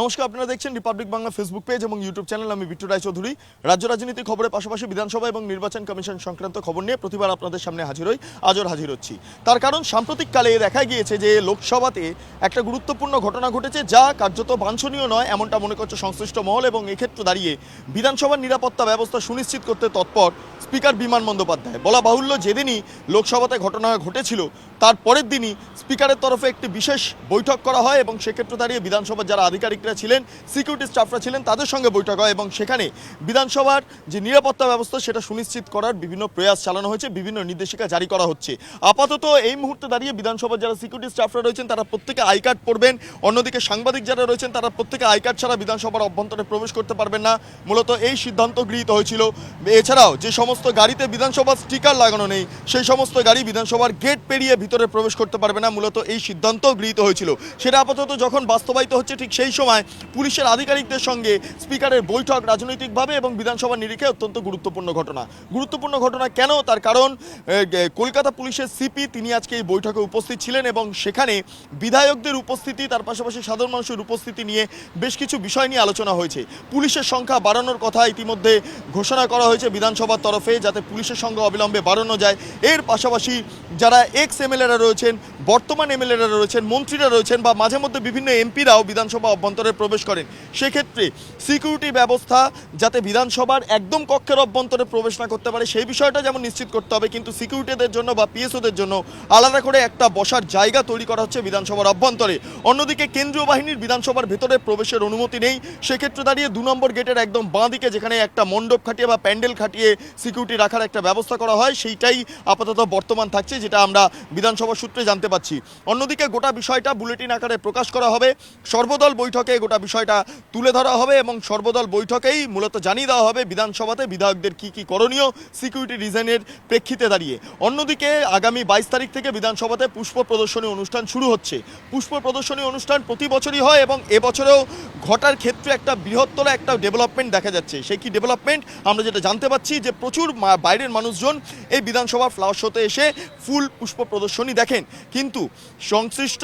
নমস্কার, আপনারা দেখছেন রিপাবলিক বাংলা ফেসবুক পেজ এবং ইউটিউব চ্যানেল আমি বিট্টু রায়চৌধুরী রাজ্য রাজনীতির খবরের পাশাপাশি বিধানসভা এবং নির্বাচন কমিশন সংক্রান্ত খবর নিয়ে প্রতিবার আপনাদের সামনে হাজির হই। আজও হাজির হচ্ছি। তার কারণ, সাম্প্রতিককালে দেখা গিয়েছে যে লোকসভাতে একটা গুরুত্বপূর্ণ ঘটনা ঘটেছে যা কার্যত বাঞ্ছনীয় নয়, এমনটা মনে করছে সংশ্লিষ্ট মহল এবং এক্ষেত্রে দাঁড়িয়ে বিধানসভার নিরাপত্তা ব্যবস্থা সুনিশ্চিত করতে তৎপর স্পিকার বিমান বন্দ্যোপাধ্যায়। বলা বাহুল্য, যেদিনই লোকসভাতে ঘটনা ঘটেছিল, তার পরের দিনই স্পিকারের তরফে একটি বিশেষ বৈঠক করা হয় এবং সেক্ষেত্রে দাঁড়িয়ে বিধানসভার যারা আধিকারিকরা ছিলেন সিকিউরিটি স্টাফরা ছিলেন, তাদের সঙ্গে বৈঠক হয় এবং সেখানে বিধানসভার যে নিরাপত্তা ব্যবস্থা সেটা সুনিশ্চিত করার বিভিন্ন প্রয়াস চালানো হয়েছে, বিভিন্ন নির্দেশিকা জারি করা হচ্ছে। আপাতত এই মুহূর্তে দাঁড়িয়ে বিধানসভার যারা সিকিউরিটি স্টাফরা রয়েছেন, তারা প্রত্যেকে আই কার্ড পড়বেন। অন্যদিকে সাংবাদিক যারা রয়েছেন, তারা প্রত্যেকে আই কার্ড ছাড়া বিধানসভার অভ্যন্তরে প্রবেশ করতে পারবেন না। মূলত এই সিদ্ধান্ত গৃহীত হয়েছিল। এছাড়াও যে সমস্ত গাড়িতে বিধানসভার স্টিকার লাগানো নেই, সেই সমস্ত গাড়ি বিধানসভার গেট পেরিয়ে ভিতরে প্রবেশ করতে পারবে না। মূলত এই সিদ্ধান্ত গৃহীত হয়েছিল। সেটা আপাতত যখন বাস্তবায়িত হচ্ছে, ঠিক সেই সময় পুলিশের আধিকারিকদের সঙ্গে স্পিকারের বৈঠক রাজনৈতিকভাবে এবং বিধানসভা নিরিখে অত্যন্ত গুরুত্বপূর্ণ ঘটনা। গুরুত্বপূর্ণ ঘটনা কেন? তার কারণ কলকাতা পুলিশের সিপি তিনি আজকে এই বৈঠকে উপস্থিত ছিলেন এবং সেখানে বিধায়কদের উপস্থিতি, তার পাশাপাশি সাধারণ মানুষের উপস্থিতি নিয়ে বেশ কিছু বিষয় নিয়ে আলোচনা হয়েছে। পুলিশের সংখ্যা বাড়ানোর কথা ইতিমধ্যে ঘোষণা করা হয়েছে বিধানসভার তরফে, যাতে পুলিশের সংখ্যা অবিলম্বে বাড়ানো যায়। এর পাশাপাশি যারা এক্স এমএলএরা রয়েছেন, বর্তমান এমএলএরা রয়েছেন, মন্ত্রীরা রয়েছেন বা মাঝে মধ্যে বিভিন্ন এমপিরাও বিধানসভা অভ্যন্তরে প্রবেশ করেন। সেক্ষেত্রে সিকিউরিটি ব্যবস্থা যাতে বিধানসভার একদম কক্ষের অভ্যন্তরে প্রবেশ না করতে পারে, সেই বিষয়টা যেমন নিশ্চিত করতে হবে, কিন্তু সিকিউরিটিদের জন্য বা পিএসওদের জন্য আলাদা করে একটা বসার জায়গা তৈরি করা হচ্ছে বিধানসভার অভ্যন্তরে। অন্যদিকে কেন্দ্রীয় বাহিনীর বিধানসভার ভেতরে প্রবেশের অনুমতি নেই। সেক্ষেত্রে দাঁড়িয়ে দু নম্বর গেটের একদম বাঁ দিকে যেখানে একটা মণ্ডপ খাটিয়ে বা প্যান্ডেল খাটিয়ে সিকিউরিটি রাখার একটা ব্যবস্থা করা হয়, সেইটাই আপাতত বর্তমান থাকছে, যেটা আমরা বিধানসভা সূত্রে জানতে পাচ্ছি অন্যদিকে গোটা বিষয়টা বুলেটিন আকারে প্রকাশ করা হবে। সর্বদল বৈঠকে গোটা বিষয়টা তুলে ধরা হবে এবং সর্বদল বৈঠকেই মূলত জানিয়ে দেওয়া হবে বিধানসভাতে বিধায়কদের কি কি করণীয় সিকিউরিটি রিজনের প্রেক্ষিতে দাঁড়িয়ে। অন্যদিকে আগামী বাইশ তারিখ থেকে বিধানসভাতে পুষ্প প্রদর্শনী অনুষ্ঠান শুরু হচ্ছে। পুষ্প প্রদর্শনী অনুষ্ঠান প্রতি বছরই হয় এবং এবছরেও ঘটার ক্ষেত্রে একটা বৃহত্তর একটা ডেভেলপমেন্ট দেখা যাচ্ছে। সেই কি ডেভেলপমেন্ট? আমরা যেটা জানতে পাচ্ছি যে প্রচুর বাইরের মানুষজন এই বিধানসভা ফ্লাওয়ার শোতে এসে ফুল পুষ্প প্রদর্শনী দেখেন। কিন্তু সংশ্লিষ্ট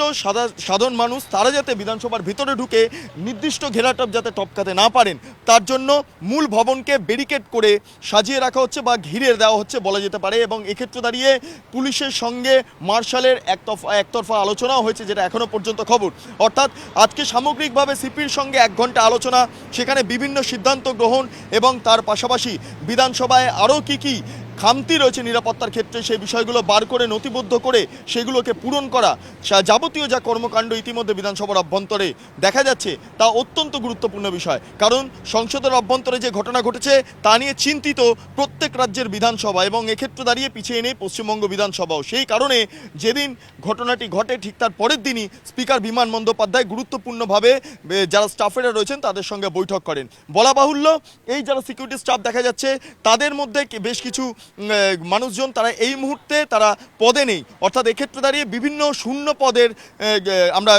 সাধারণ মানুষ, তারা যাতে বিধানসভার ভিতরে ঢুকে নির্দিষ্ট ঘেরাটপ যাতে টপকাতে না পারেন, তার জন্য মূল ভবনকে ব্যারিকেড করে সাজিয়ে রাখা হচ্ছে বা ঘিরে দেওয়া হচ্ছে বলা যেতে পারে এবং এক্ষেত্রে দাঁড়িয়ে পুলিশের সঙ্গে মার্শালের একতরফা একতরফা আলোচনাও হয়েছে, যেটা এখনও পর্যন্ত খবর। অর্থাৎ আজকে সামগ্রিকভাবে সিপির সঙ্গে এক ঘণ্টা আলোচনা, সেখানে বিভিন্ন সিদ্ধান্ত গ্রহণ এবং তার পাশাপাশি বিধানসভায় আরও কি কি খামতি রয়েছে নিরাপত্তার ক্ষেত্রে, সেই বিষয়গুলো বার করে, নথিবদ্ধ করে সেগুলোকে পূরণ করা। যাবতীয় যা কর্মকাণ্ড ইতিমধ্যে বিধানসভার অভ্যন্তরে দেখা যাচ্ছে, তা অত্যন্ত গুরুত্বপূর্ণ বিষয়। কারণ সংসদের অভ্যন্তরে যে ঘটনা ঘটেছে, তা নিয়ে চিন্তিত প্রত্যেক রাজ্যের বিধানসভা এবং এক্ষেত্রে দাঁড়িয়ে পিছিয়ে নেই পশ্চিমবঙ্গ বিধানসভাও। সেই কারণে যেদিন ঘটনাটি ঘটে, ঠিক তার পরের দিনই স্পিকার বিমান বন্দ্যোপাধ্যায় গুরুত্বপূর্ণভাবে যারা স্টাফেরা রয়েছেন, তাদের সঙ্গে বৈঠক করেন। বলা বাহুল্য, এই যারা সিকিউরিটি স্টাফ দেখা যাচ্ছে, তাদের মধ্যে বেশ কিছু মানুষজন তারা এই মুহূর্তে তারা পদে নেই। অর্থাৎ এক্ষেত্রে দাঁড়িয়ে বিভিন্ন শূন্য পদের আমরা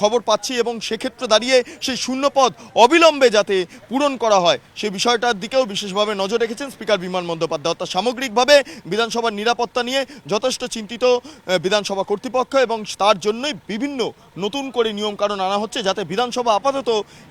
খবর পাচ্ছি এবং সেক্ষেত্রে দাঁড়িয়ে সেই শূন্য পদ অবিলম্বে যাতে পূরণ করা হয় সেই বিষয়টার দিকেও বিশেষভাবে নজর রেখেছেন স্পিকার বিমান বন্দ্যোপাধ্যায়। অর্থাৎ সামগ্রিকভাবে বিধানসভার নিরাপত্তা নিয়ে যথেষ্ট চিন্তিত বিধানসভা কর্তৃপক্ষ এবং তার জন্যই বিভিন্ন নতুন করে নিয়মকানুন আনা হচ্ছে যাতে বিধানসভা আপাতত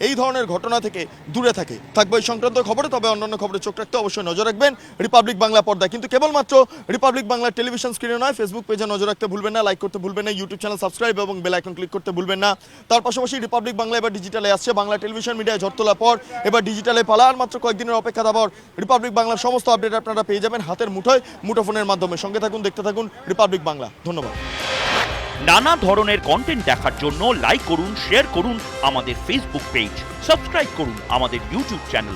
এই ধরনের ঘটনা থেকে দূরে থাকে। থাকবে এই সংক্রান্ত খবরে, তবে অন্যান্য খবরে চোখ রাখতে অবশ্যই নজর রাখবেন রিপাবলিক বাংলা পর্দায়। কিন্তু কেবলমাত্র রিপাবলিক বাংলা টেলিভিশন স্ক্রিনে নয় ফেসবুক পেজে নজর রাখতে ভুলবেন না লাইক করতে ভুলবেন না ইউটিউব চ্যানেল সাবস্ক্রাইব এবং বেল আইকন ক্লিক করতে ভুলবেন না। তার পাশাপাশি রিপাবলিক বাংলা এবার ডিজিটালে আসছে, বাংলা টেলিভিশন মিডিয়ায় ঝড় তোলার পর এবার ডিজিটালে পালা আর মাত্র কয়েকদিনের অপেক্ষা তারপর রিপাবলিক বাংলার সমস্ত আপডেট আপনারা পেয়ে যাবেন হাতের মুঠোয়, মুঠোফোনের মাধ্যমে। সঙ্গে থাকুন, দেখতে থাকুন রিপাবলিক বাংলা ধন্যবাদ। নানা ধরনের কন্টেন্ট দেখার জন্য লাইক করুন শেয়ার করুন আমাদের ফেসবুক পেজ সাবস্ক্রাইব করুন আমাদের ইউটিউব চ্যানেল